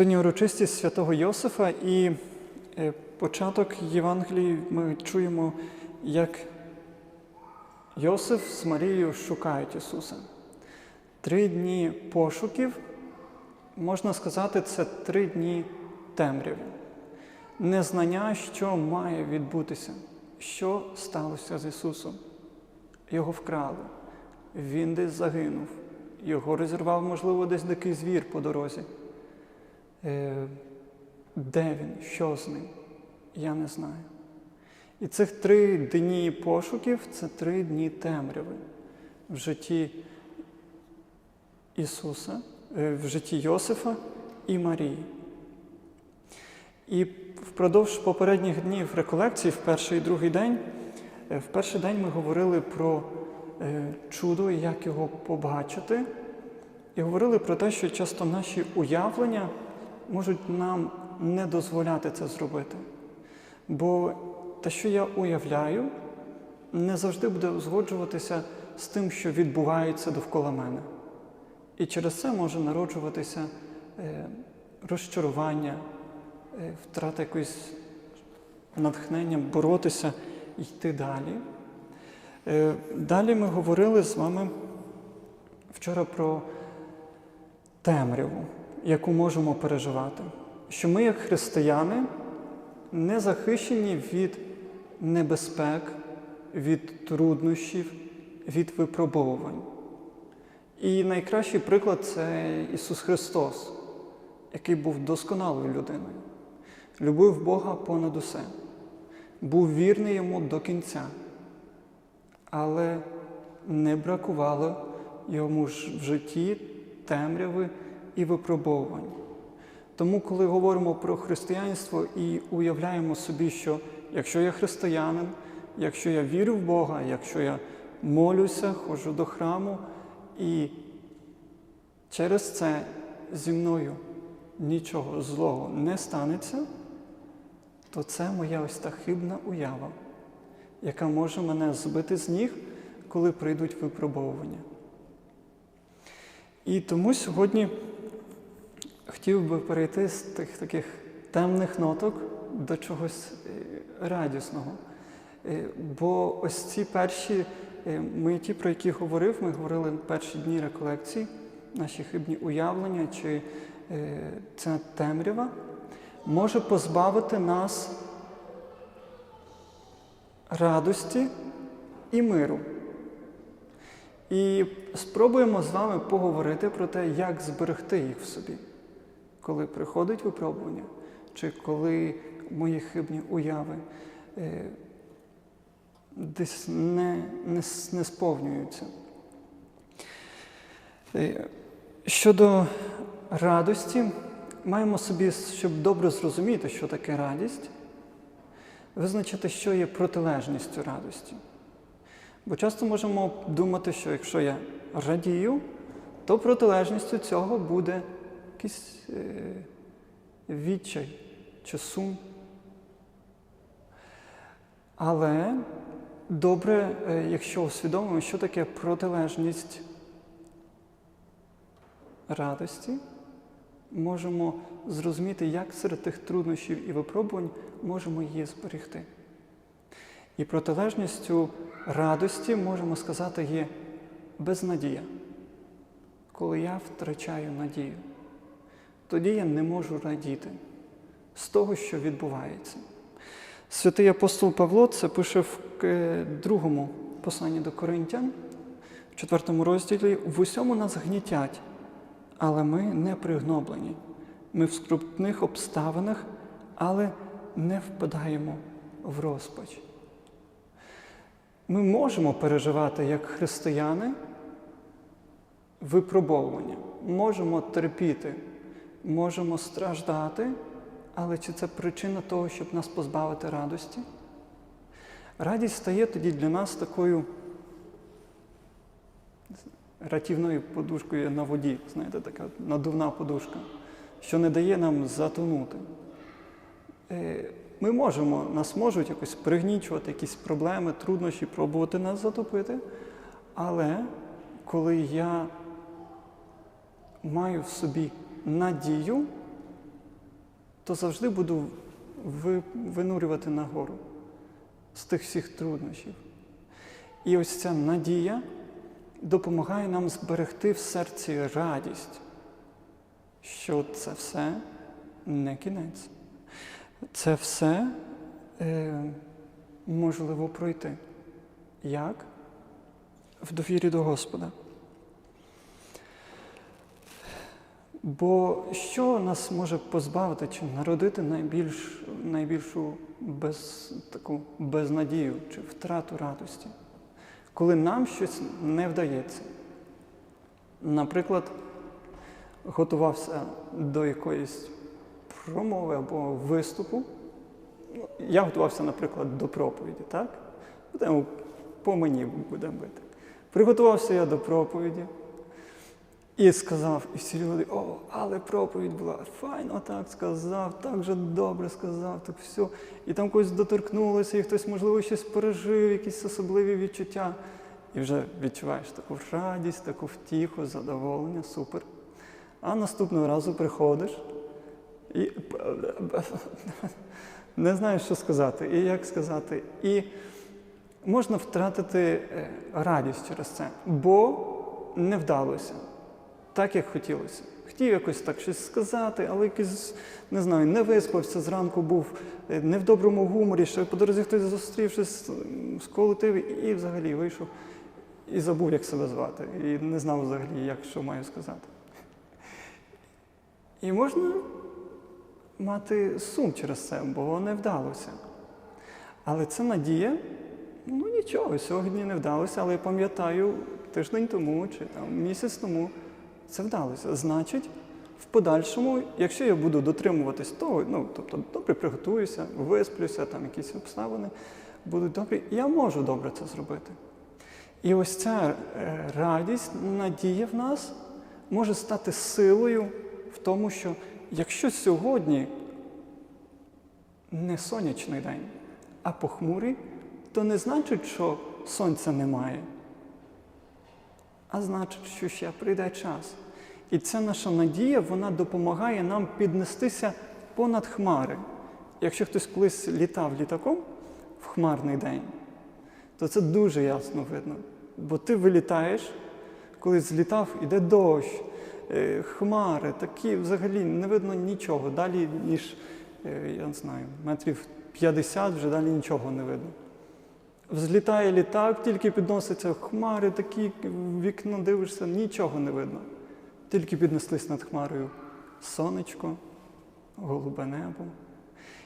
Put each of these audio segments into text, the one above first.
Сьогодні урочистість святого Йосифа і е, початок Євангелії ми чуємо, як Йосиф з Марією шукають Ісуса. Три дні пошуків, можна сказати, це три дні темряви. Незнання, що має відбутися, що сталося з Ісусом. Його вкрали, Він десь загинув, його розірвав, можливо, десь дикий звір по дорозі. Е, Де він, що з ним? Я не знаю. І цих три дні пошуків це три дні темряви в житті Ісуса, е, в житті Йосифа і Марії. І впродовж попередніх днів реколекції, в перший і другий день, е, в перший день ми говорили про чудо і як його побачити. І говорили про те, що часто наші уявлення можуть нам не дозволяти це зробити. Бо те, що я уявляю, не завжди буде узгоджуватися з тим, що відбувається довкола мене. І через це може народжуватися е, розчарування, е, втрата якоїсь натхнення, боротися, йти далі. Е, Далі ми говорили з вами вчора про темряву, яку можемо переживати. Що ми, як християни, не захищені від небезпек, від труднощів, від випробовувань. І найкращий приклад це Ісус Христос, який був досконалою людиною, любив Бога понад усе, був вірний йому до кінця, але не бракувало йому в житті темряви і випробовувань. Тому, коли говоримо про християнство і уявляємо собі, що якщо я християнин, якщо я вірю в Бога, якщо я молюся, ходжу до храму, і через це зі мною нічого злого не станеться, то це моя ось та хибна уява, яка може мене збити з ніг, коли прийдуть випробовування. І тому сьогодні хотів би перейти з тих таких темних ноток до чогось е, радісного. Е, Бо ось ці перші е, миті, про які говорив, ми говорили перші дні реколекції, наші хибні уявлення чи ця темрява, може позбавити нас радості і миру. І спробуємо з вами поговорити про те, як зберегти їх в собі, коли приходить випробування, чи коли мої хибні уяви е, десь не, не, не сповнюються. Е, щодо радості, маємо собі, щоб добре зрозуміти, що таке радість, визначити, що є протилежністю радості. Бо часто можемо думати, що якщо я радію, то протилежністю цього буде якийсь е, відчай чи сум. Але добре, е, якщо усвідомимо, що таке протилежність радості, можемо зрозуміти, як серед тих труднощів і випробувань можемо її зберегти. І протилежністю радості, можемо сказати, є безнадія. Коли я втрачаю надію, тоді я не можу радіти з того, що відбувається. Святий апостол Павло це пише в другому посланні до Коринтян, в четвертому розділі: в усьому нас гнітять, але ми не пригноблені. Ми в скрутних обставинах, але не впадаємо в розпач. Ми можемо переживати як християни випробовування, можемо терпіти, можемо страждати, але чи це причина того, щоб нас позбавити радості? Радість стає тоді для нас такою ратівною подушкою на воді, знаєте, така надувна подушка, що не дає нам затонути. Е, ми можемо, нас можуть якось пригнічувати, якісь проблеми, труднощі, пробувати нас затопити. Але коли я маю в собі надію, то завжди буду винурювати нагору з тих всіх труднощів. І ось ця надія допомагає нам зберегти в серці радість, що це все не кінець. Це все е, можливо пройти. Як? В довірі до Господа. Бо що нас може позбавити чи народити найбільш, найбільшу без, таку безнадію чи втрату радості, коли нам щось не вдається? Наприклад, готувався до якоїсь промови або виступу. Ну, Я готувався, наприклад, до проповіді, так? Будемо по мені будемо бити. Приготувався я до проповіді. І сказав, і всі люди, о, але проповідь була, файно так сказав, так же добре сказав, так все. І там когось доторкнулося, і хтось, можливо, щось пережив, якісь особливі відчуття. І вже відчуваєш таку радість, таку втіху, задоволення, супер. А наступного разу приходиш і не знаєш, що сказати, і як сказати. І можна втратити е, радість через це, бо не вдалося так, як хотілося. Хотів якось так щось сказати, але якийсь, не знаю, не виспався, зранку був е, не в доброму гуморі, ще по дорозі хтось зустрів, щось м, сколотив і взагалі вийшов і забув, як себе звати. І не знав взагалі, як що маю сказати. І можна мати сум через це, бо не вдалося. Але це надія, ну нічого, сьогодні не вдалося, але я пам'ятаю тиждень тому чи там місяць тому це вдалося. Значить, в подальшому, якщо я буду дотримуватись того, ну тобто добре приготуюся, висплюся, там якісь обставини будуть добрі, я можу добре це зробити. І ось ця е, радість, надія в нас може стати силою в тому, що якщо сьогодні не сонячний день, а похмурий, то не значить, що сонця немає, а значить, що ще прийде час. І ця наша надія вона допомагає нам піднестися понад хмари. Якщо хтось колись літав літаком в хмарний день, то це дуже ясно видно. Бо ти вилітаєш, коли злітав, іде дощ, е, хмари, такі взагалі не видно нічого. Далі, ніж, е, я не знаю, метрів 50 вже далі нічого не видно. Взлітає літак, тільки підноситься хмари, такі вікно дивишся, нічого не видно. Тільки піднеслись над хмарою сонечко, голубе небо.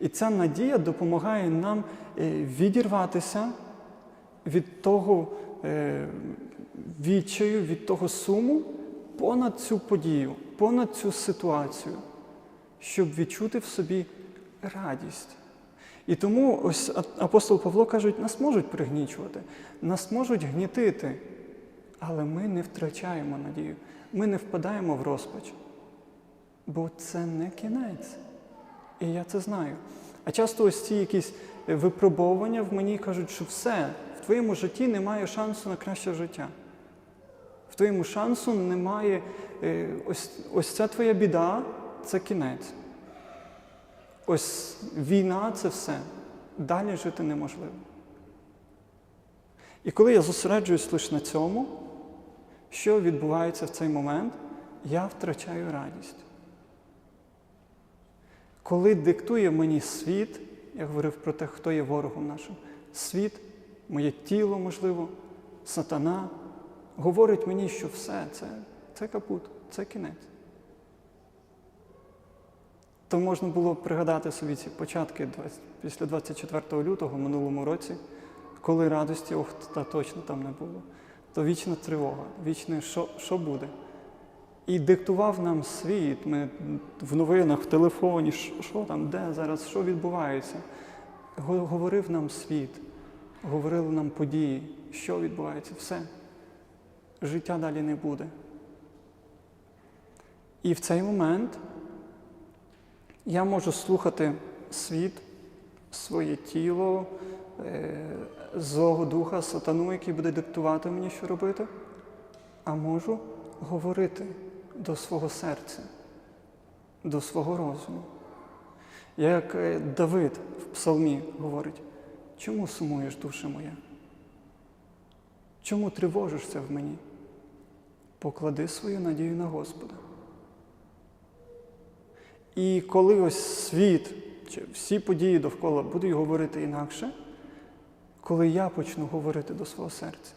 І ця надія допомагає нам е, відірватися від того е, відчаю, від того суму понад цю подію, понад цю ситуацію, щоб відчути в собі радість. І тому ось апостол Павло кажуть, нас можуть пригнічувати, нас можуть гнітити, але ми не втрачаємо надію, ми не впадаємо в розпач. Бо це не кінець. І я це знаю. А часто ось ці якісь випробовування в мені кажуть, що все, в твоєму житті немає шансу на краще життя. В твоєму шансу немає е, ось, ось ця твоя біда це кінець. Ось війна це все. Далі жити неможливо. І коли я зосереджуюсь лише на цьому, що відбувається в цей момент, я втрачаю радість. Коли диктує мені світ, я говорив про те, хто є ворогом нашим, світ, моє тіло, можливо, сатана, говорить мені, що все, це, це капут, це кінець. То можна було пригадати собі ці початки 20 після 24 лютого минулому році, коли радості, ох, та точно там не було. То вічна тривога, вічне, що, що буде. І диктував нам світ, ми в новинах, в телефоні, що, там, де зараз, що відбувається. Говорив нам світ, говорили нам події, що відбувається, все. Життя далі не буде. І в цей момент я можу слухати світ, своє тіло, е, злого духа, сатану, який буде диктувати мені, що робити, а можу говорити до свого серця, до свого розуму. Як е, Давид в псалмі говорить, чому сумуєш, душа моя? Чому тривожишся в мені? Поклади свою надію на Господа. І коли ось світ чи всі події довкола будуть говорити інакше, коли я почну говорити до свого серця,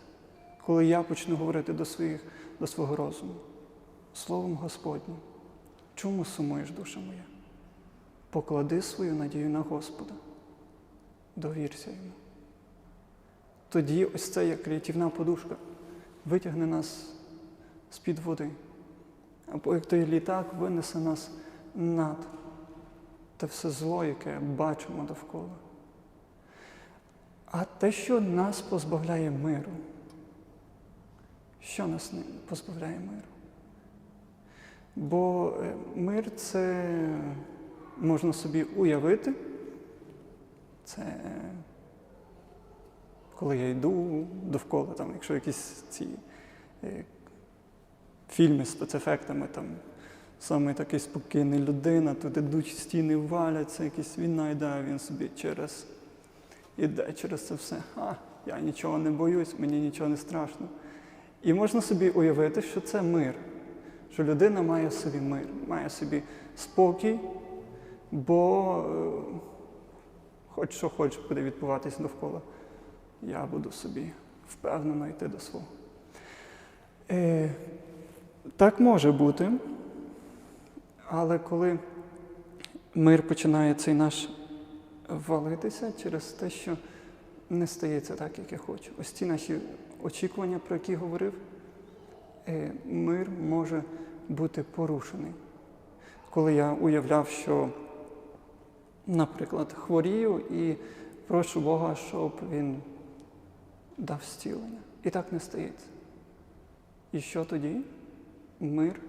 коли я почну говорити до, своїх, до свого розуму, Словом Господнім, чому сумуєш, душа моя? Поклади свою надію на Господа, довірся йому. Тоді ось це як рятівна подушка витягне нас з-під води. Або як той літак винесе нас над те все зло, яке бачимо довкола. А те, що нас позбавляє миру, що нас не позбавляє миру? Бо е, мир це можна собі уявити. Це е, коли я йду довкола, там, якщо якісь ці е, фільми з спецефектами, там саме такий спокійний людина, тут ідуть стіни валяться, якась війна йде, а він собі через іде через це все. А, я нічого не боюсь, мені нічого не страшно. І можна собі уявити, що це мир, що людина має собі мир, має собі спокій, бо е, хоч що хоч буде відбуватись довкола, я буду собі впевнено йти до свого. Е, так може бути, але коли мир починає цей наш валитися через те, що не стається так, як я хочу. Ось ці наші очікування, про які говорив, е, мир може бути порушений. Коли я уявляв, що, наприклад, хворію і прошу Бога, щоб він дав зцілення. І так не стається. І що тоді? Мир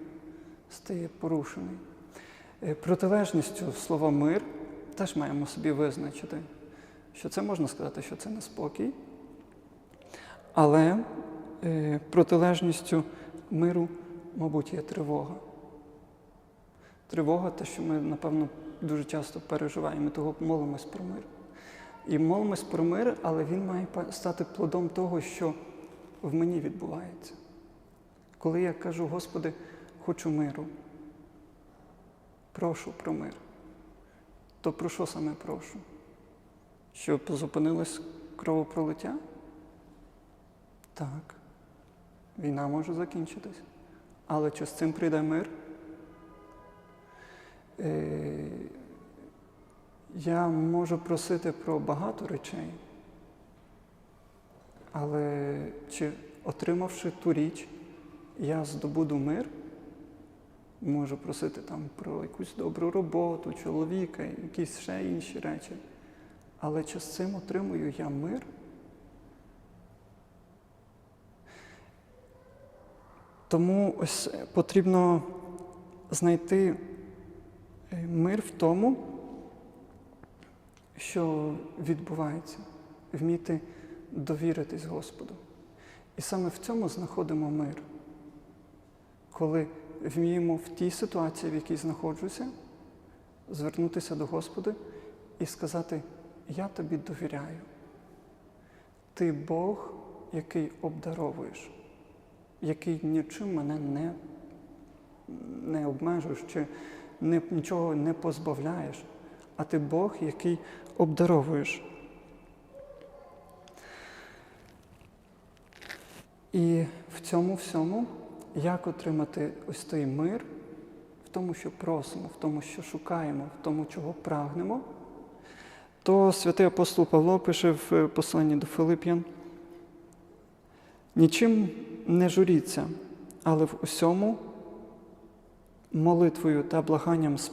стає порушений. Е, Протилежністю слова мир теж маємо собі визначити, що це можна сказати, що це неспокій, але е, протилежністю миру, мабуть, є тривога. Тривога те, що ми, напевно, дуже часто переживаємо, ми того молимось про мир. І молимось про мир, але він має стати плодом того, що в мені відбувається. Коли я кажу, Господи, хочу миру, прошу про мир, то про що саме прошу? Щоб зупинилось кровопролиття? Так. Війна може закінчитись. Але чи з цим прийде мир? Е, я можу просити про багато речей, але чи отримавши ту річ, я здобуду мир? Можу просити там про якусь добру роботу, чоловіка, якісь ще інші речі. Але чи з цим отримую я мир? Тому ось потрібно знайти е, мир в тому, що відбувається, вміти довіритись Господу. І саме в цьому знаходимо мир, коли вміємо в тій ситуації, в якій знаходжуся, звернутися до Господа і сказати: Я тобі довіряю. Ти Бог, який обдаровуєш, який нічим мене не, не обмежуєш чи не, нічого не позбавляєш, а ти Бог, який обдаровуєш. І в цьому всьому, як отримати ось той мир, в тому, що просимо, в тому, що шукаємо, в тому, чого прагнемо, то святий апостол Павло пише в посланні до Филип'ян, нічим не журіться, але в усьому молитвою та благанням з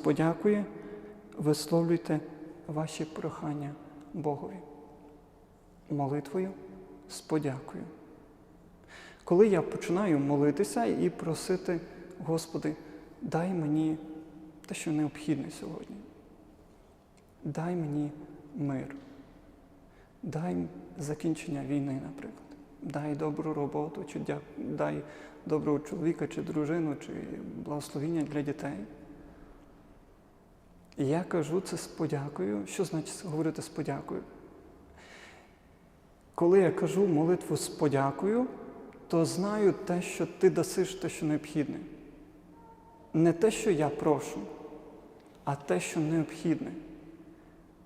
висловлюйте ваші прохання Богові. Молитвою з подякою. Коли я починаю молитися і просити, Господи, дай мені те, що необхідне сьогодні. Дай мені мир. Дай закінчення війни, наприклад. Дай добру роботу, чи дай доброго чоловіка, чи дружину, чи благословіння для дітей. І я кажу це з подякою. Що значить говорити з подякою? Коли я кажу молитву з подякою, то знаю те, що ти дасиш те, що необхідне. Не те, що я прошу, а те, що необхідне.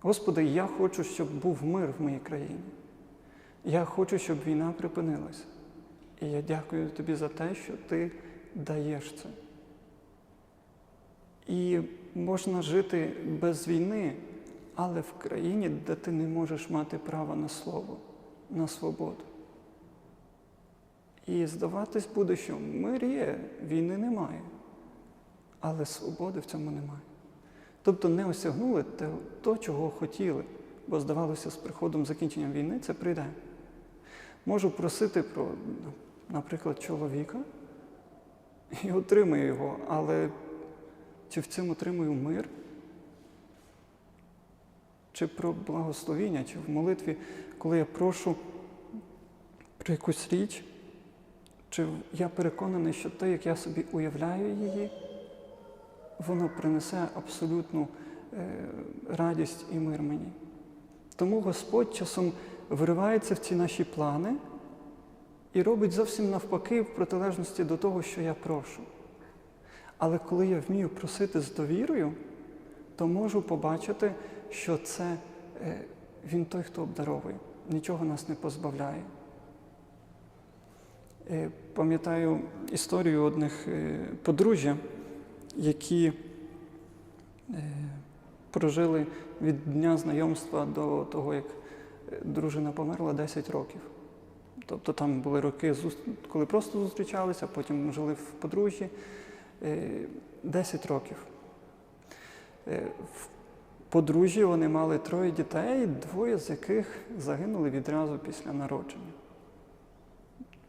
Господи, я хочу, щоб був мир в моїй країні. Я хочу, щоб війна припинилася. І я дякую тобі за те, що ти даєш це. І можна жити без війни, але в країні, де ти не можеш мати права на слово, на свободу. І здаватись буде, що мир є, війни немає, але свободи в цьому немає. Тобто не осягнули те, чого хотіли, бо здавалося, з приходом закінченням війни це прийде. Можу просити про, наприклад, чоловіка і отримую його, але чи в цьому отримую мир? Чи про благословіння, чи в молитві, коли я прошу про якусь річ, чи я переконаний, що те, як я собі уявляю її, воно принесе абсолютну е, радість і мир мені. Тому Господь часом виривається в ці наші плани і робить зовсім навпаки в протилежності до того, що я прошу. Але коли я вмію просити з довірою, то можу побачити, що це е, Він той, хто обдаровує, нічого нас не позбавляє. Е, Пам'ятаю історію одних е, подружжя, які е, прожили від дня знайомства до того, як дружина померла 10 років. Тобто там були роки, коли просто зустрічалися, потім жили в подружжі. Е, 10 років. В подружжі вони мали троє дітей, двоє з яких загинули відразу після народження.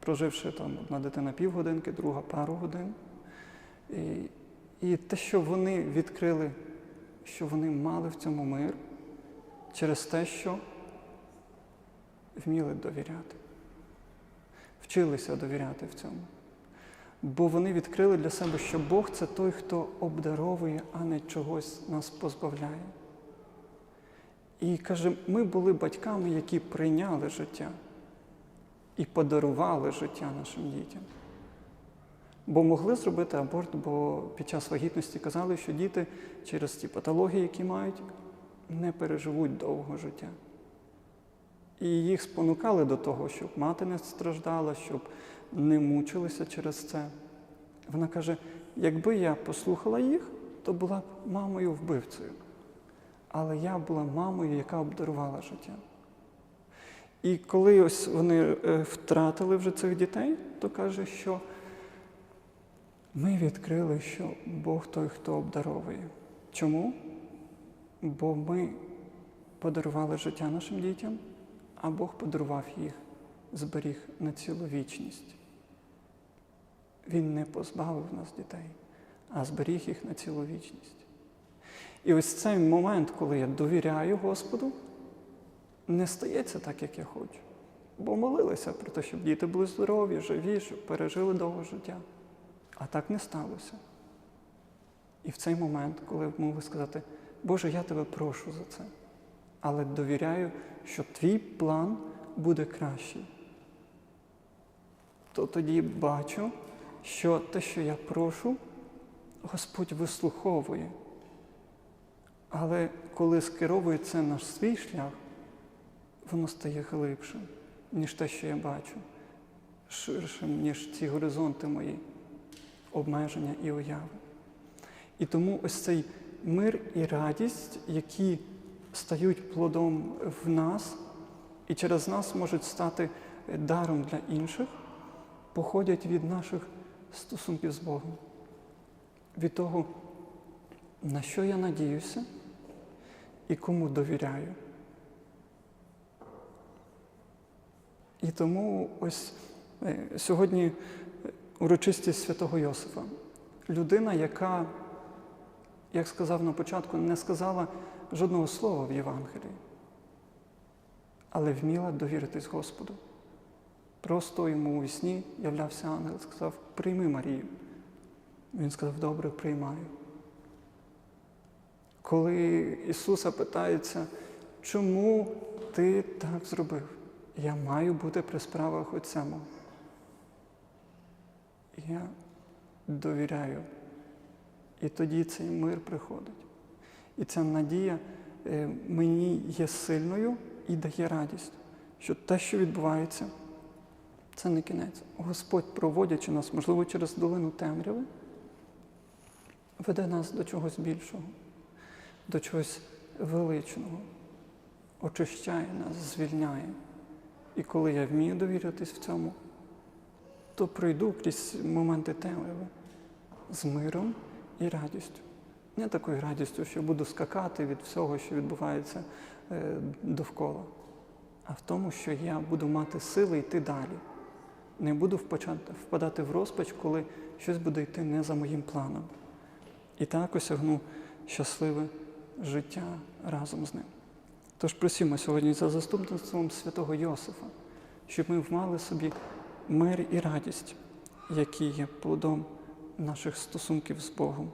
Проживши там одна дитина півгодинки, друга пару годин. І, і те, що вони відкрили, що вони мали в цьому мир, через те, що вміли довіряти, вчилися довіряти в цьому. Бо вони відкрили для себе, що Бог це той, хто обдаровує, а не чогось нас позбавляє. І каже, ми були батьками, які прийняли життя і подарували життя нашим дітям. Бо могли зробити аборт, бо під час вагітності казали, що діти через ті патології, які мають, не переживуть довго життя. І їх спонукали до того, щоб мати не страждала, щоб не мучилися через це. Вона каже: якби я послухала їх, то була б мамою вбивцею. Але я була мамою, яка обдарувала життя. І коли ось вони е, втратили вже цих дітей, то каже, що ми відкрили, що Бог той, хто обдаровує. Чому? Бо ми подарували життя нашим дітям, а Бог подарував їх, зберіг на цілу вічність. Він не позбавив нас дітей, а зберіг їх на цілу вічність. І ось цей момент, коли я довіряю Господу, не стається так, як я хочу. Бо молилися про те, щоб діти були здорові, живі, щоб пережили довго життя. А так не сталося. І в цей момент, коли могли сказати, Боже, я тебе прошу за це, але довіряю, що твій план буде кращий, то тоді бачу, що те, що я прошу, Господь вислуховує. Але коли скеровує це на свій шлях, воно стає глибшим, ніж те, що я бачу, ширшим, ніж ці горизонти мої, обмеження і уяви. І тому ось цей мир і радість, які стають плодом в нас і через нас можуть стати даром для інших, походять від наших стосунків з Богом, від того, на що я надіюся і кому довіряю. І тому ось е, сьогодні урочистість святого Йосифа. Людина, яка, як сказав на початку, не сказала жодного слова в Євангелії, але вміла довіритись Господу. Просто йому у сні являвся ангел, сказав, прийми Марію. Він сказав, добре, приймаю. Коли Ісуса питається, чому ти так зробив? Я маю бути при справах Отця мого. Я довіряю. І тоді цей мир приходить. І ця надія е, мені є сильною і дає радість, що те, що відбувається, це не кінець. Господь, проводячи нас, можливо, через долину темряви, веде нас до чогось більшого, до чогось величного, очищає нас, звільняє. І коли я вмію довірятись в цьому, то пройду крізь моменти темряви з миром і радістю. Не такою радістю, що буду скакати від всього, що відбувається е, довкола, а в тому, що я буду мати сили йти далі. Не буду впадати в розпач, коли щось буде йти не за моїм планом. І так осягну щасливе життя разом з ним. Тож просімо сьогодні за заступництвом святого Йосифа, щоб ми мали собі мир і радість, які є плодом наших стосунків з Богом.